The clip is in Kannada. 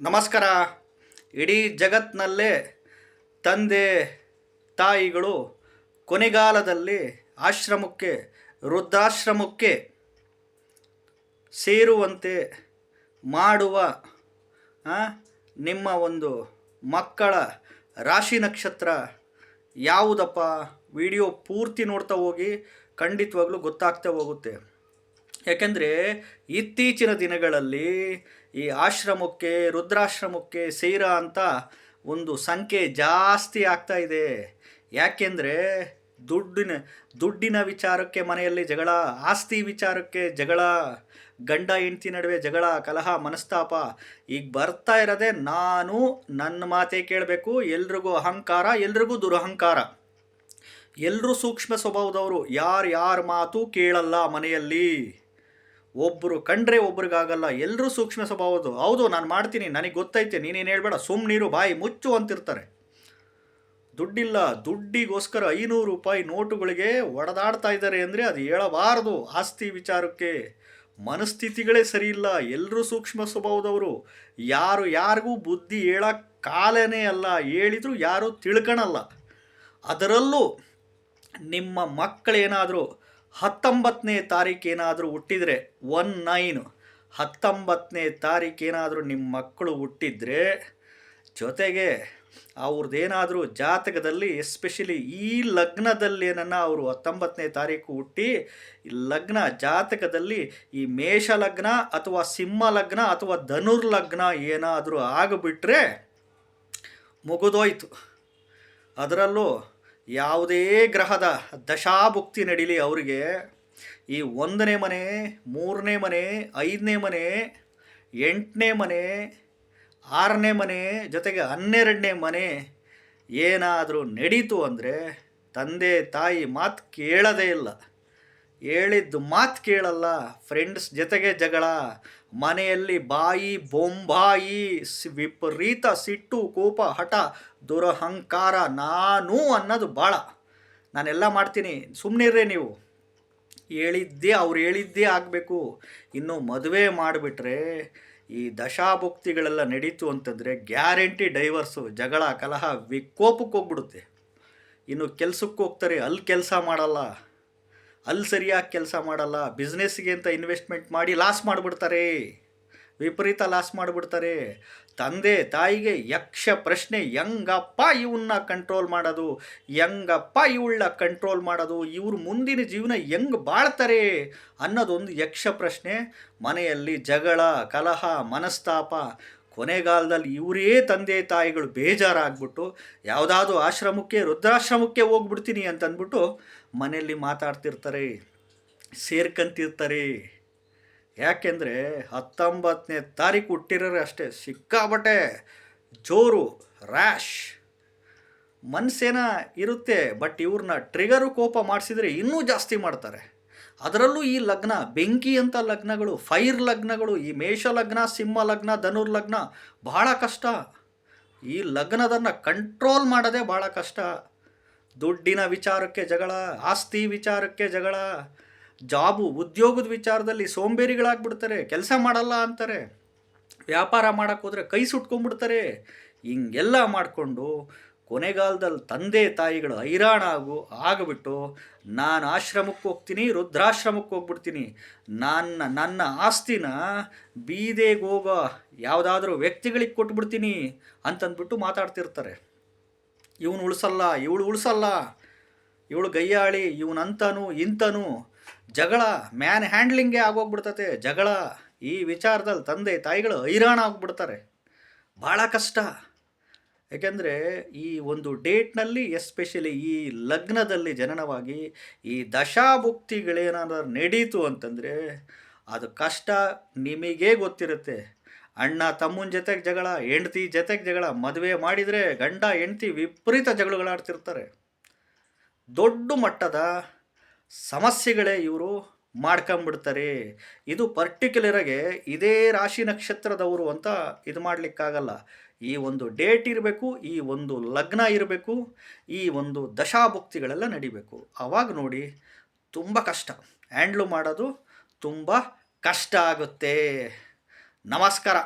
ನಮಸ್ಕಾರ. ಇಡೀ ಜಗತ್ತಿನಲ್ಲೇ ತಂದೆ, ತಾಯಿಗಳು ಕೊನೆಗಾಲದಲ್ಲಿ ಆಶ್ರಮಕ್ಕೆ, ವೃದ್ಧಾಶ್ರಮಕ್ಕೆ ಸೇರುವಂತೆ ಮಾಡುವ ನಿಮ್ಮ ಒಂದು ಮಕ್ಕಳ ರಾಶಿ ನಕ್ಷತ್ರ ಯಾವುದಪ್ಪ? ವಿಡಿಯೋ ಪೂರ್ತಿ ನೋಡ್ತಾ ಹೋಗಿ ಖಂಡಿತವಾಗ್ಲೂ ಗೊತ್ತಾಗ್ತಾ ಹೋಗುತ್ತೆ. ಯಾಕೆಂದರೆ ಇತ್ತೀಚಿನ ದಿನಗಳಲ್ಲಿ ಈ ಆಶ್ರಮಕ್ಕೆ, ರುದ್ರಾಶ್ರಮಕ್ಕೆ ಸೇರ ಅಂತ ಒಂದು ಸಂಖ್ಯೆ ಜಾಸ್ತಿ ಆಗ್ತಾ ಇದೆ. ಯಾಕೆಂದರೆ ದುಡ್ಡಿನ ದುಡ್ಡಿನ ವಿಚಾರಕ್ಕೆ ಮನೆಯಲ್ಲಿ ಜಗಳ, ಆಸ್ತಿ ವಿಚಾರಕ್ಕೆ ಜಗಳ, ಗಂಡ ಹೆಂಡತಿ ನಡುವೆ ಜಗಳ, ಕಲಹ, ಮನಸ್ತಾಪ ಈಗ ಬರ್ತಾ ಇರೋದೇ ನಾನು, ನನ್ನ ಮಾತೇ ಕೇಳಬೇಕು, ಎಲ್ರಿಗೂ ಅಹಂಕಾರ, ಎಲ್ರಿಗೂ ದುರಹಂಕಾರ. ಎಲ್ಲರೂ ಸೂಕ್ಷ್ಮ ಸ್ವಭಾವದವರು, ಯಾರು ಯಾರ ಮಾತು ಕೇಳಲ್ಲ ಮನೆಯಲ್ಲಿ. ಒಬ್ಬರು ಕಂಡ್ರೆ ಒಬ್ರಿಗಾಗಲ್ಲ ಎಲ್ಲರೂ ಸೂಕ್ಷ್ಮ ಸ್ವಭಾವದ್ದು ಹೌದು, ನಾನು ಮಾಡ್ತೀನಿ, ನನಗೆ ಗೊತ್ತೈತೆ, ನೀನೇನು ಹೇಳ್ಬೇಡ ಸುಮ್ಮನೀರು ಬಾಯಿ ಮುಚ್ಚು ಅಂತಿರ್ತಾರೆ. ದುಡ್ಡಿಲ್ಲ, ದುಡ್ಡಿಗೋಸ್ಕರ ಐನೂರು ರೂಪಾಯಿ ನೋಟುಗಳಿಗೆ ಒಡೆದಾಡ್ತಾ ಇದ್ದಾರೆ ಅಂದರೆ ಅದು ಹೇಳಬಾರದು. ಆಸ್ತಿ ವಿಚಾರಕ್ಕೆ ಮನಸ್ಥಿತಿಗಳೇ ಸರಿಯಿಲ್ಲ ಎಲ್ಲರೂ ಸೂಕ್ಷ್ಮ ಸ್ವಭಾವದವರು. ಯಾರು ಯಾರಿಗೂ ಬುದ್ಧಿ ಹೇಳಕ್ಕೆ ಕಾಲನೇ ಅಲ್ಲ, ಹೇಳಿದ್ರು ಯಾರೂ ತಿಳ್ಕೊಳಲ್ಲ ಅದರಲ್ಲೂ ನಿಮ್ಮ ಮಕ್ಕಳೇನಾದರೂ ಹತ್ತೊಂಬತ್ತನೇ ತಾರೀಕೇನಾದರೂ ಹುಟ್ಟಿದರೆ, ಒನ್ ನೈನ್. ಹತ್ತೊಂಬತ್ತನೇ ತಾರೀಕೇನಾದರೂ ನಿಮ್ಮ ಮಕ್ಕಳು ಹುಟ್ಟಿದರೆ, ಜೊತೆಗೆ ಅವ್ರದ್ದೇನಾದರೂ ಜಾತಕದಲ್ಲಿ ಎಸ್ಪೆಷಲಿ ಈ ಲಗ್ನದಲ್ಲಿ ಏನನ್ನ ಅವರು ಹತ್ತೊಂಬತ್ತನೇ ತಾರೀಕು ಹುಟ್ಟಿ ಲಗ್ನ ಜಾತಕದಲ್ಲಿ ಈ ಮೇಷ ಲಗ್ನ ಅಥವಾ ಸಿಂಹ ಲಗ್ನ ಅಥವಾ ಧನುರ್ ಲಗ್ನ ಏನಾದರೂ ಆಗಿಬಿಟ್ರೆ ಮುಗಿದೋಯ್ತು. ಅದರಲ್ಲೂ ಯಾವುದೇ ಗ್ರಹದ ದಶಾಭುಕ್ತಿ ನಡೀಲಿ ಅವರಿಗೆ ಈ ಒಂದನೇ ಮನೆ, ಮೂರನೇ ಮನೆ, ಐದನೇ ಮನೆ, ಎಂಟನೇ ಮನೆ, ಆರನೇ ಮನೆ, ಜೊತೆಗೆ ಹನ್ನೆರಡನೇ ಮನೆ ಏನಾದರೂ ನಡೀತು ಅಂದರೆ ತಂದೆ ತಾಯಿ ಮಾತು ಕೇಳದೇ ಇಲ್ಲ. ಹೇಳಿದ್ದು ಮಾತು ಕೇಳಲ್ಲ. ಫ್ರೆಂಡ್ಸ್ ಜೊತೆಗೆ ಜಗಳ. ಮನೆಯಲ್ಲಿ ಬಾಯಿ, ಬೊಂಬಾಯಿ ವಿಪರೀತ ಸಿಟ್ಟು, ಕೋಪ, ಹಠ, ದುರಹಂಕಾರ, ನಾನು ಅನ್ನೋದು ಭಾಳ ನಾನೆಲ್ಲ ಮಾಡ್ತೀನಿ. ಸುಮ್ಮನಿರ್ರೆ ನೀವು. ಹೇಳಿದ್ದೇ, ಅವ್ರು ಹೇಳಿದ್ದೇ ಆಗಬೇಕು. ಇನ್ನು ಮದುವೆ ಮಾಡಿಬಿಟ್ರೆ ಈ ದಶಾಭುಕ್ತಿಗಳೆಲ್ಲ ನಡೀತು ಅಂತಂದರೆ ಗ್ಯಾರಂಟಿ ಡೈವರ್ಸು, ಜಗಳ, ಕಲಹ, ವಿಕೋಪಕ್ಕೆ ಹೋಗ್ಬಿಡುತ್ತೆ. ಇನ್ನು ಕೆಲಸಕ್ಕೆ ಹೋಗ್ತಾರೆ, ಅಲ್ಲಿ ಕೆಲಸ ಮಾಡಲ್ಲ. ಅಲ್ಲಿ ಸರಿಯಾಗಿ ಕೆಲಸ ಮಾಡಲ್ಲ ಬಿಸ್ನೆಸ್ಗೆ ಅಂತ ಇನ್ವೆಸ್ಟ್ಮೆಂಟ್ ಮಾಡಿ ಲಾಸ್ ಮಾಡಿಬಿಡ್ತಾರೆ. ವಿಪರೀತ ಲಾಸ್ ಮಾಡಿಬಿಡ್ತಾರೆ. ತಂದೆ, ತಾಯಿಗೆ ಯಕ್ಷ ಪ್ರಶ್ನೆ, ಹೆಂಗಪ್ಪ ಇವನ್ನ ಕಂಟ್ರೋಲ್ ಮಾಡೋದು? ಹೆಂಗಪ್ಪ ಇವಳನ್ನ ಕಂಟ್ರೋಲ್ ಮಾಡೋದು? ಇವ್ರ ಮುಂದಿನ ಜೀವನ ಹೆಂಗೆ ಬಾಳ್ತಾರೆ? ಅನ್ನೋದೊಂದು ಯಕ್ಷ ಪ್ರಶ್ನೆ. ಮನೆಯಲ್ಲಿ ಜಗಳ, ಕಲಹ, ಮನಸ್ತಾಪ. ಕೊನೆಗಾಲದಲ್ಲಿ ಇವರೇ ತಂದೆ ತಾಯಿಗಳು ಬೇಜಾರಾಗ್ಬಿಟ್ಟು ಯಾವುದಾದ್ರೂ ಆಶ್ರಮಕ್ಕೆ ರುದ್ರಾಶ್ರಮಕ್ಕೆ ಹೋಗ್ಬಿಡ್ತೀನಿ ಅಂತಂದ್ಬಿಟ್ಟು ಮನೆಯಲ್ಲಿ ಮಾತಾಡ್ತಿರ್ತಾರೆ, ಸೇರ್ಕಂತಿರ್ತಾರೆ. ಯಾಕೆಂದರೆ ಹತ್ತೊಂಬತ್ತನೇ ತಾರೀಕು ಹುಟ್ಟಿರೋರು ಅಷ್ಟೇ ಸಿಕ್ಕಾಬಟ್ಟೆ ಜೋರು ರ್ಯಾಶ್. ಮನಸ್ಸೇನ ಇರುತ್ತೆ, ಬಟ್ ಇವ್ರನ್ನ ಟ್ರಿಗರು ಕೋಪ ಮಾಡಿಸಿದರೆ ಇನ್ನೂ ಜಾಸ್ತಿ ಮಾಡ್ತಾರೆ. ಅದರಲ್ಲೂ ಈ ಲಗ್ನ, ಬೆಂಕಿ ಅಂತ ಲಗ್ನಗಳು, ಫೈರ್ ಲಗ್ನಗಳು, ಈ ಮೇಷ ಲಗ್ನ, ಸಿಂಹ ಲಗ್ನ, ಧನುರ್ ಲಗ್ನ ಬಹಳ ಕಷ್ಟ. ಈ ಲಗ್ನದನ್ನು ಕಂಟ್ರೋಲ್ ಮಾಡೋದೇ ಭಾಳ ಕಷ್ಟ. ದುಡ್ಡಿನ ವಿಚಾರಕ್ಕೆ ಜಗಳ, ಆಸ್ತಿ ವಿಚಾರಕ್ಕೆ ಜಗಳ, ಜಾಬು, ಉದ್ಯೋಗದ ವಿಚಾರದಲ್ಲಿ ಸೋಂಬೇರಿಗಳಾಗ್ಬಿಡ್ತಾರೆ, ಕೆಲಸ ಮಾಡಲ್ಲ ಅಂತಾರೆ, ವ್ಯಾಪಾರ ಮಾಡೋಕ್ಕೋದ್ರೆ ಕೈ ಸುಟ್ಕೊಂಡ್ಬಿಡ್ತಾರೆ, ಹಿಂಗೆಲ್ಲ ಮಾಡಿಕೊಂಡು ಕೊನೆಗಾಲದಲ್ಲಿ ತಂದೆ ತಾಯಿಗಳು ಹೈರಾಣ ಆಗು ಆಗಿಬಿಟ್ಟು ನಾನು ಆಶ್ರಮಕ್ಕೆ ಹೋಗ್ತೀನಿ ರುದ್ರಾಶ್ರಮಕ್ಕೆ ಹೋಗ್ಬಿಡ್ತೀನಿ. ನನ್ನ ನನ್ನ ಆಸ್ತಿನ ಬೀದೆಗೆ ಯಾವುದಾದ್ರೂ ವ್ಯಕ್ತಿಗಳಿಗೆ ಕೊಟ್ಬಿಡ್ತೀನಿ ಅಂತಂದ್ಬಿಟ್ಟು ಮಾತಾಡ್ತಿರ್ತಾರೆ. ಇವನು ಉಳಿಸಲ್ಲ, ಇವಳು ಉಳಿಸಲ್ಲ. ಇವಳು ಗಯ್ಯಾಳಿ ಇವನಂತನು, ಇಂತನು. ಜಗಳ ಮ್ಯಾನ್ ಹ್ಯಾಂಡ್ಲಿಂಗೇ ಆಗೋಗ್ಬಿಡ್ತತೆ. ಜಗಳ ಈ ವಿಚಾರದಲ್ಲಿ ತಂದೆ ತಾಯಿಗಳು ಹೈರಾಣ ಆಗ್ಬಿಡ್ತಾರೆ ಭಾಳ ಕಷ್ಟ. ಯಾಕೆಂದರೆ ಈ ಒಂದು ಡೇಟ್ನಲ್ಲಿ, ಎಸ್ಪೆಷಲಿ ಈ ಲಗ್ನದಲ್ಲಿ ಜನನವಾಗಿ ಈ ದಶಾಭುಕ್ತಿಗಳೇನಾದರೂ ನಡೀತು ಅಂತಂದರೆ, ಅದು ಕಷ್ಟ ನಿಮಗೇ ಗೊತ್ತಿರುತ್ತೆ. ಅಣ್ಣ ತಮ್ಮನ ಜೊತೆಗೆ ಜಗಳ, ಹೆಂಡ್ತಿ ಜೊತೆಗೆ ಜಗಳ, ಮದುವೆ ಮಾಡಿದರೆ ಗಂಡ, ಹೆಂಡ್ತಿ ವಿಪರೀತ ಜಗಳಗಳಾಡ್ತಿರ್ತಾರೆ. ದೊಡ್ಡ ಮಟ್ಟದ ಸಮಸ್ಯೆಗಳೇ ಇವರು ಮಾಡ್ಕೊಂಬಿಡ್ತಾರೆ. ಇದು ಪರ್ಟಿಕ್ಯುಲರಾಗೆ ಇದೇ ರಾಶಿ ನಕ್ಷತ್ರದವರು ಅಂತ ಇದು ಮಾಡಲಿಕ್ಕಾಗಲ್ಲ. ಈ ಒಂದು ಡೇಟ್ ಇರಬೇಕು, ಈ ಒಂದು ಲಗ್ನ ಇರಬೇಕು, ಈ ಒಂದು ದಶಾಭುಕ್ತಿಗಳೆಲ್ಲ ನಡಿಬೇಕು. ಆವಾಗ ನೋಡಿ ತುಂಬ ಕಷ್ಟ. ಹ್ಯಾಂಡ್ಲು ಮಾಡೋದು ತುಂಬ ಕಷ್ಟ ಆಗುತ್ತೆ. ನಮಸ್ಕಾರ.